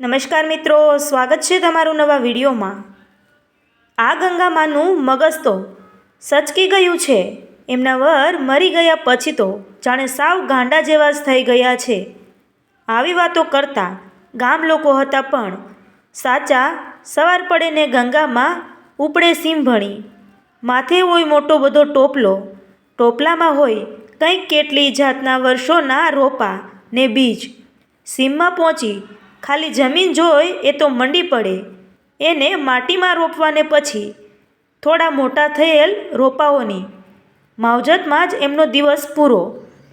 નમસ્કાર મિત્રો, સ્વાગત છે તમારું નવા વિડીયોમાં. આ ગંગામાનું મગજ તો સચકી ગયું છે. એમના વર મરી ગયા પછી તો જાણે સાવ ગાંડા જેવા જ થઈ ગયા છે. આવી વાતો કરતા ગામ લોકો હતા પણ સાચા સવાર પડે ને ગંગામાં ઉપડે સીમ ભણી માથે હોય મોટો બધો ટોપલો, ટોપલામાં હોય કંઈક કેટલી જાતના વર્ષોના રોપા ને બીજ. સીમમાં પહોંચી ખાલી જમીન જોઈ એ તો મંડી પડે. એને માટીમાં રોપવાને પછી થોડા મોટા થયેલ રોપાઓની. માવજતમાં જ એમનો દિવસ પૂરો.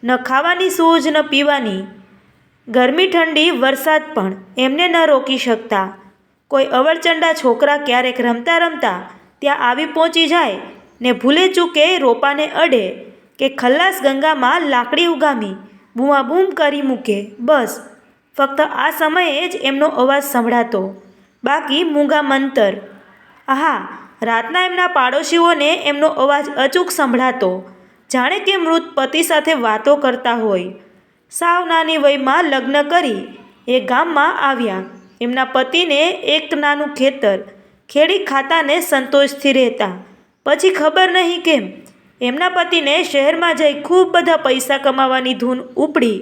ન ખાવાની સૂઝ, ન પીવાની. ગરમી ઠંડી, વરસાદ પણ એમને ન રોકી શકતા. કોઈ અવળચંડા છોકરા ક્યારેક રમતા રમતા ત્યાં આવી પહોંચી જાય ને ભૂલે ચૂકે રોપાને અડે કે ખલ્લાસ ગંગામાં લાકડી ઉગામી, બૂમાબૂમ કરી મૂકે, બસ. ફક્ત આ સમયે જ એમનો અવાજ સંભળાતો. બાકી મૂંગા મંતર. આહા, રાતના એમના પાડોશીઓને એમનો અવાજ અચૂક સંભળાતો. જાણે કે મૃત પતિ સાથે વાતો કરતા હોય. સાવ નાની વયમાં લગ્ન કરી એ ગામમાં આવ્યા. એમના પતિને એક નાનું ખેતર. ખેડી ખાતાને સંતોષથી રહેતા. પછી ખબર નહીં કેમ, એમના પતિને શહેરમાં જઈ ખૂબ બધા પૈસા કમાવાની ધૂન ઉપડી.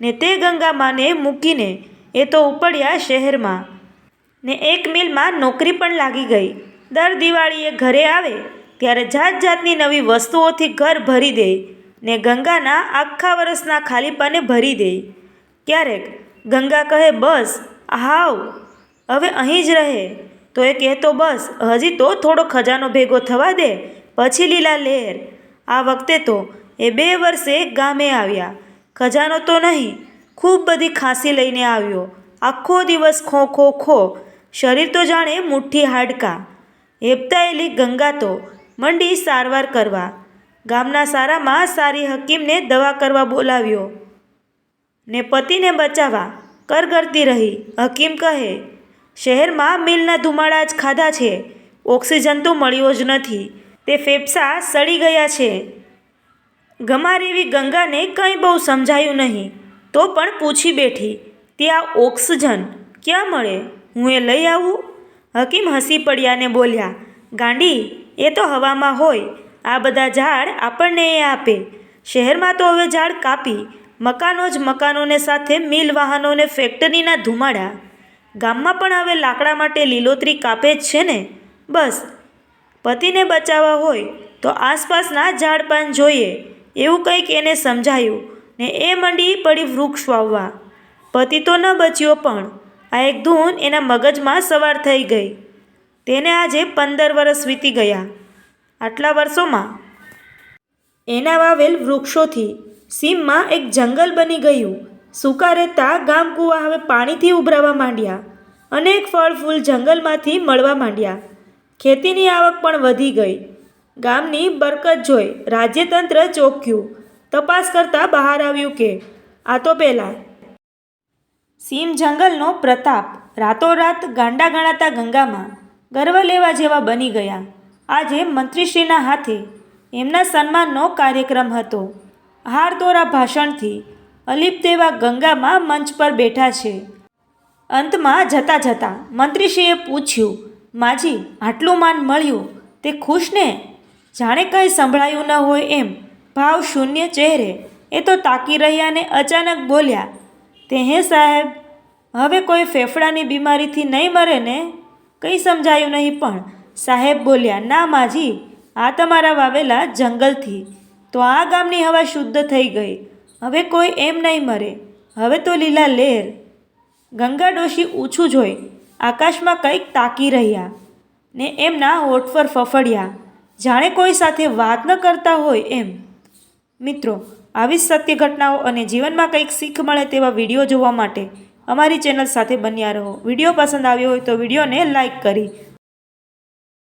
ને તે ગંગામાને મૂકીને એ તો ઉપડ્યા શહેરમાં. ને એક મિલમાં નોકરી પણ લાગી ગઈ. દર દિવાળીએ ઘરે આવે ત્યારે જાત જાતની નવી વસ્તુઓથી ઘર ભરી દે ને ગંગાના આખા વર્ષના ખાલીપાને ભરી દે. ક્યારેક ગંગા કહે, બસ હાવ હવે અહીં જ રહે. તો એ કહેતો, બસ, હજી તો થોડો ખજાનો ભેગો થવા દે. પછી લીલા લહેર. આ વખતે તો એ બે વર્ષે ગામે આવ્યા. ખજાનો તો નહીં, ખૂબ બધી ખાંસી લઈને આવ્યો. આખો દિવસ ખો ખો ખો. શરીર તો જાણે મુઠ્ઠી હાડકા. હેપતાયેલી ગંગા તો મંડી સારવાર કરવા. ગામના સારામાં સારી હકીમને દવા કરવા બોલાવ્યો. ને પતિને બચાવવા કરગરતી રહી. હકીમ કહે, શહેરમાં મિલના ધુમાડા જ ખાધા છે. ઓક્સિજન તો મળ્યો જ નથી. તે ફેફસા સડી ગયા છે. ગમારેવી ગંગાને કંઈ બહુ સમજાયું નહીં. તો પણ પૂછી બેઠી, ત્યાં ઓક્સિજન ક્યાં મળે? હું એ લઈ આવું? હકીમ હસી પડ્યાને બોલ્યા, ગાંડી, એ તો હવામાં હોય. આ બધા ઝાડ આપણને એ આપે. શહેરમાં તો હવે ઝાડ કાપી, મકાનો જ મકાનોને સાથે મિલ વાહનોને ફેક્ટરીના ધુમાડા. ગામમાં પણ હવે લાકડા માટે લીલોતરી કાપે જ છે ને? બસ. પતિને બચાવવા હોય તો આસપાસના ઝાડપાન જોઈએ. એવું કંઈક એને સમજાયું ને એ મંડી પડી વૃક્ષ વાવવા. પતિ તો ન બચ્યો પણ. આ એક ધૂન એના મગજમાં સવાર થઈ ગઈ. તેને આજે પંદર વર્ષ વીતી ગયા. આટલા વર્ષોમાં એના વાવેલ વૃક્ષોથી સીમમાં એક જંગલ બની ગયું. સૂકા રહેતા ગામ કૂવા હવે પાણીથી ઉભરાવા માંડ્યા અનેક ફળ ફૂલ જંગલમાંથી મળવા માંડ્યા. ખેતીની આવક પણ વધી ગઈ. ગામની બરકત જોઈ રાજ્યતંત્ર ચોક્યું. તપાસ કરતાં બહાર આવ્યું કે, આ તો પહેલાં સીમ જંગલનો પ્રતાપ રાતોરાત ગાંડા ગણાતા ગંગામાં ગર્વ લેવા જેવા બની ગયા. આજે મંત્રીશ્રીના હાથે એમના સન્માનનો કાર્યક્રમ હતો. હારદોરા ભાષણથી અલિપ્ત એવા ગંગામાં મંચ પર બેઠા છે. અંતમાં જતાં જતાં મંત્રીશ્રીએ પૂછ્યું, માજી, આટલું માન મળ્યું? તે ખુશ ને? જાણે કંઈ સંભળાયું ન હોય એમ ભાવ શૂન્ય ચહેરે એ તો તાકી રહ્યા ને અચાનક બોલ્યા, તે હે સાહેબ, હવે કોઈ ફેફડાની બીમારીથી નહીં મરે ને? કંઈ સમજાયું નહીં પણ, સાહેબ બોલ્યા, ના માજી, આ તમારા વાવેલા જંગલથી, તો આ ગામની હવા શુદ્ધ થઈ ગઈ, હવે કોઈ એમ નહીં મરે, હવે તો લીલા લેર. ગંગા ડોશી ઊંછું જોઈ આકાશમાં કંઈક તાકી રહ્યા ને એમના હોઠ પર ફફડ્યા જાણે કોઈ સાથે વાત ન કરતા હોય એમ. મિત્રો, આવી સત્ય ઘટનાઓ અને જીવનમાં કંઈક શીખ મળે તેવા વીડિયો જોવા માટે અમારી ચેનલ સાથે બન્યા રહો. વીડિયો પસંદ આવ્યો હોય તો વિડીયોને લાઇક કરી